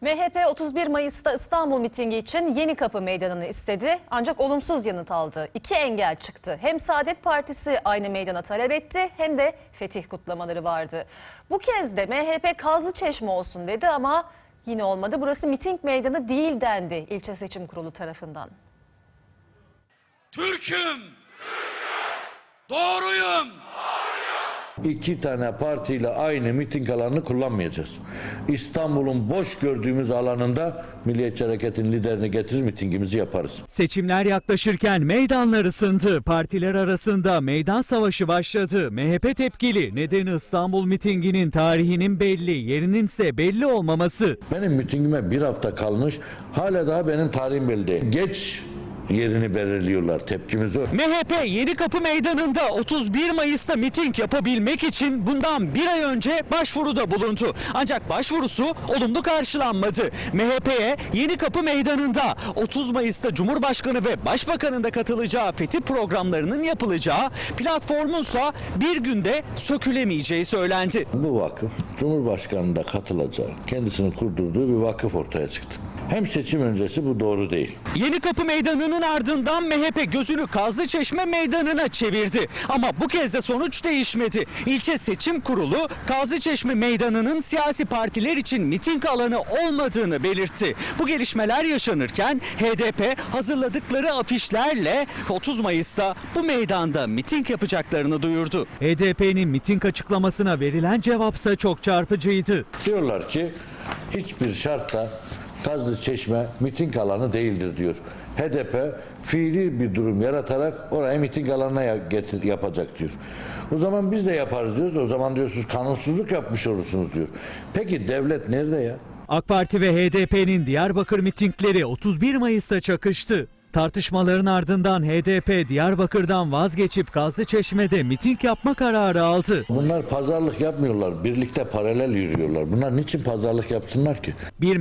MHP 31 Mayıs'ta İstanbul mitingi için Yeni Kapı Meydanı'nı istedi ancak olumsuz yanıt aldı. İki engel çıktı. Hem Saadet Partisi aynı meydana talep etti hem de fetih kutlamaları vardı. Bu kez de MHP Kazlı Çeşme olsun dedi ama yine olmadı. Burası miting meydanı değil dendi ilçe seçim kurulu tarafından. Türk'üm. Doğruyum. İki tane partiyle aynı miting alanını kullanmayacağız. İstanbul'un boş gördüğümüz alanında Milliyetçi Hareket'in liderini getirir mitingimizi yaparız. Seçimler yaklaşırken meydanlar ısındı. Partiler arasında meydan savaşı başladı. MHP tepkili. Nedeni İstanbul mitinginin tarihinin belli, yerinin ise belli olmaması. Benim mitingime bir hafta kalmış. Hala daha benim tarihim belli değil. Geç yerini belirliyorlar. Tepkimiz o. MHP Yeni Kapı Meydanı'nda 31 Mayıs'ta miting yapabilmek için bundan bir ay önce başvuruda bulundu. Ancak başvurusu olumlu karşılanmadı. MHP'ye Yeni Kapı Meydanı'nda 30 Mayıs'ta Cumhurbaşkanı ve Başbakan'ın da katılacağı fetih programlarının yapılacağı, platformunsa bir günde sökülemeyeceği söylendi. Bu vakıf Cumhurbaşkanı'nın da katılacağı, kendisinin kurdurduğu bir vakıf ortaya çıktı. Hem seçim öncesi bu doğru değil. Yeni Kapı Meydanı'nın ardından MHP gözünü Kazlıçeşme Meydanı'na çevirdi. Ama bu kez de sonuç değişmedi. İlçe Seçim Kurulu Kazlıçeşme Meydanı'nın siyasi partiler için miting alanı olmadığını belirtti. Bu gelişmeler yaşanırken HDP hazırladıkları afişlerle 30 Mayıs'ta bu meydanda miting yapacaklarını duyurdu. HDP'nin miting açıklamasına verilen cevapsa çok çarpıcıydı. Diyorlar ki hiçbir şartta Kazlı Çeşme miting alanı değildir diyor. HDP fiili bir durum yaratarak orayı miting alanına getir, yapacak diyor. O zaman biz de yaparız diyoruz. O zaman diyorsunuz kanunsuzluk yapmış olursunuz diyor. Peki devlet nerede ya? AK Parti ve HDP'nin Diyarbakır mitingleri 31 Mayıs'ta çakıştı. Tartışmaların ardından HDP Diyarbakır'dan vazgeçip Gazlıçeşme'de miting yapma kararı aldı. Bunlar pazarlık yapmıyorlar. Birlikte paralel yürüyorlar. Bunlar niçin pazarlık yapsınlar ki? Bir